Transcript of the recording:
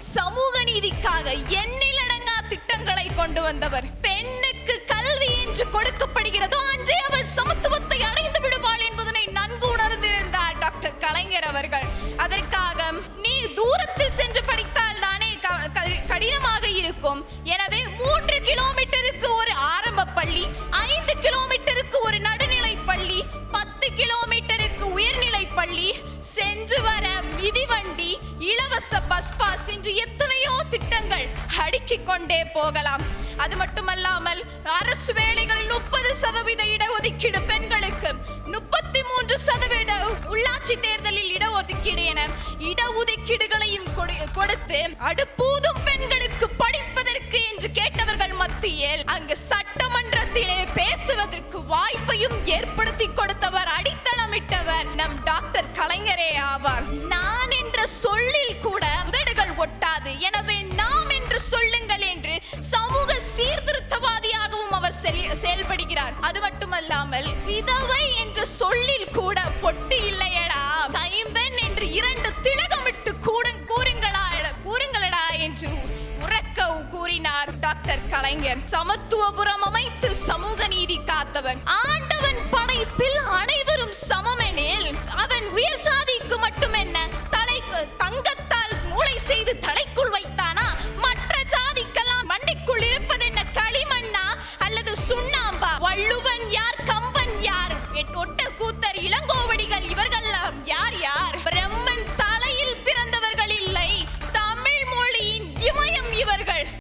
சமூக நீதிக்காக எண்ணிலடங்கா திட்டங்களை கொண்டு வந்தவர். பெண்ணுக்கு கல்வி என்று கொடுக்கப்படுகிறதோ அன்றே அவள் சமத்துவத்தை அடைந்து விடுவாள் என்பதனை நன்கு உணர்ந்திருந்தார் டாக்டர் கலைஞர் அவர்கள். அதற்காக நீ தூரத்தில் சென்று படித்தால் தானே க- கடினமாக இருக்கும். எனவே மூன்று கிலோமீட்டருக்கு ஒரு இலவச பஸ் பாஸ் என்று எத்தனையோ திட்டங்கள் அடுக்கிக் கொண்டே போகலாம். அது மட்டுமல்லாமல் அரசு வேலைகளில் முப்பது சதவீத இடஒதுக்கீடு பெண்களுக்கு முப்பத்தி மூன்று சதவீத உள்ளாட்சி தேர்தலில் இடஒதுக்கீடு என இடஒதுக்கீடுகளையும் கொடுத்து அடுப்பூதும் பெண்களுக்கு படிப்பதற்கு என்று கேட்டவர்கள் மத்தியில் அங்கு சட்டமன்றத்திலே பேசுவதற்கு வாய்ப்பையும் ஏற்படுத்தி கொடுத்தவர் அடித்தளமிட்டவர் நம் டாக்டர் கலைஞரே ஆவார். நான் என்ற சொல்லில் செயல்படுகிறார் அது மட்டுமல்லாமல் விதவை என்ற சொல்லில் கூட பொட்டு இல்லையடா. கைம்பெண் என்று இரண்டு திலகமிட்டு கூட கூறுங்களா கூறுங்களடா என்று உறக்க கூறினார் டாக்டர் கலைஞர். சமத்துவபுரம் அமைத்து சமூக நீதி காத்தவர்.